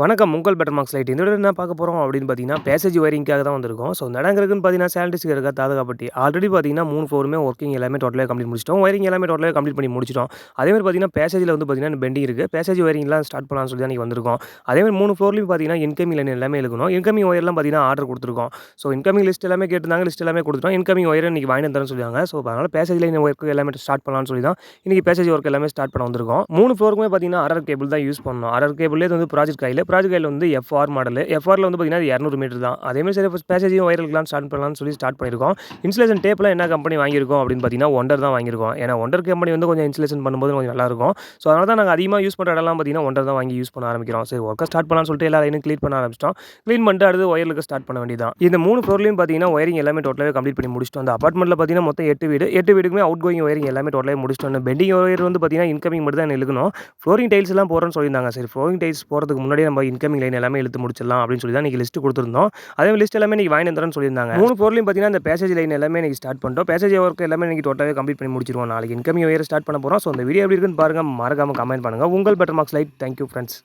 வணக்கம் உங்கள் better marks light இந்த விட என்ன பார்க்க போகிறோம் அப்படின்னு பார்த்தீங்கன்னா பேசேஜ் வயரிங்காக தான் வந்திருக்கும். ஸோ இந்த பார்த்தீங்கன்னா சானிடைஸ்க்கு இருக்கா தாதகாப்பட்டி ஆல்ரெடி பார்த்தீங்கன்னா மூணு ஃபோருமே ஒர்க்கிங் எல்லாமே டோட்டலாக கம்ப்ளீட் முடிச்சிட்டோம். ஒயரிங் எல்லாமே டோட்டலாக கம்ப்ளீட் பண்ணி முடிச்சிட்டோம். அதேமாதிரி பார்த்தீங்கன்னா பேசேஜில் வந்து பார்த்தீங்கன்னா பெண்டிங் இருக்குது பேசேஜ் ஒயரிங்லாம் ஸ்டார்ட் பண்ணலாம்னு சொல்லி தான் நீங்கள் வந்திருக்கோம். அதேமாதிரி மூணு ஃப்ளோர்லையும் பார்த்தீங்கன்னா இன்கமிங் லைன் எல்லாமே இருக்கணும் இன்கமிங் ஒயர்லாம் பார்த்தீங்கன்னா ஆர்டர் கொடுத்துருக்கோம். ஸோ இன்கமிங் லிஸ்ட் எல்லாமே கேட்டிருந்தாங்க லிஸ்ட் எல்லாமே கொடுத்துட்டோம். இன்கமிங் ஒயர் இன்றைக்கி வாங்கி தரேன் சொல்லுவாங்க ஸோ அதனால் பேசேஜ் லைன் ஒர்க்கு எல்லாமே ஸ்டார்ட் பண்ணலாம்னு சொல்லி தான் இன்றைக்கி பேசேஜ் ஒர்க் எல்லாமே ஸ்டார்ட் பண்ண வந்திருக்கோம். மூணு ஃப்ளோருக்குமே பார்த்தீங்கன்னா ஆர்டர் கேபிள் தான் யூஸ் பண்ணணும். ஆர்டர் கேபிளே வந்து ப்ராஜெக்ட் கையில் ப்ராஜெக்ட் கையில் வந்து எஃப்ஆர் மாடல் எஃப்ஆரில் வந்து பார்த்தீங்கன்னா இரநூறு மீட்டர் தான். அதேமாதிரி சரி பேசேஜையும் வைரல்கலாம் ஸ்டார்ட் பண்ணலாம்னு சொல்லி ஸ்டார்ட் பண்ணியிருக்கோம். இன்சுலேஷன் டேப்லாம் என்ன கம்பெனி வாங்கியிருக்கோம் அப்படின்னு பார்த்தீங்கன்னா ஒண்டர் தான் வாங்கியிருக்கோம். ஏன்னா ஒண்டர் கம்பெனி வந்து கொஞ்சம் இன்சுலேஷன் பண்ணும்போது கொஞ்சம் நல்லாயிருக்கும் ஸோ அதனால் தான் நாங்கள் அதிகமாக யூஸ் பண்ணுற இடம்லாம் பார்த்தீங்கன்னா ஒண்டர் தான் வாங்கி யூஸ் பண்ண ஆரம்பிக்கிறோம். சரி ஒர்க்கை ஸ்டார்ட் பண்ணலாம்னு சொல்லிட்டு எல்லா லைனும் க்ளீன் பண்ண ஆரம்பிச்சிட்டோம். க்ளீன் பண்ணிட்டு அடுத்து ஒயருக்கு ஸ்டார்ட் பண்ண வேண்டியதான் இந்த மூணு ஃப்ளோர்லையும் பார்த்தீங்கன்னா ஒயரிங் எல்லாமே டோட்டலாகவே கம்ப்ளீட் பண்ணி முடிச்சிட்டோம். அந்த அப்பார்ட்மெண்ட்டில் பார்த்தீங்கன்னா மொத்தம் எட்டு வீடு. எட்டு வீடுக்குமே அவுட் கோயிங் ஒயரிங் எல்லாமே டோட்டலாக முடிச்சிட்டோம். பெண்டிங் ஒயர் வந்து பார்த்தீங்கன்னா இன்கமிங் மட்டும் தான் எழுக்கணும் ஃப்ளோரிங் டைல்ஸ் எல்லாம் போகிறோன்னு சொல்லியிருந்தாங்க. சரி ஃப்ளோரிங் டைல்ஸ் போகிறதுக்கு முன்னாடி நம்ம இன்கமிங் லைன் எல்லாமே இழுத்து முடிச்சிடலாம் அப்படின்னு சொல்லி தான் இன்றைக்கி லிஸ்ட் கொடுத்துருந்தோம். அதே லிஸ்ட் எல்லாமே நீங்கள் வாங்கி தரேன்னு சொல்லியிருந்தாங்க. மூணு பொருளையும் பார்த்தீங்கன்னா இந்த பேசேஜ் லைன் எல்லாமே இன்றைக்கி ஸ்டார்ட் பண்ணிட்டோம். பேசேஜ் ஒர்க் எல்லாமே இன்றைக்கி டோட்டலாக கம்ப்ளீட் பண்ணி முடிச்சிருவோம். நாளைக்கு இன்கமிங் வேறு ஸ்டார்ட் பண்ண போகிறோம் ஸோ அந்த வீடியோ எப்படி இருக்குன்னு பாருங்கள் மறக்காமல் கமெண்ட் பண்ணுங்கள் உங்கள் better marks light thank you friends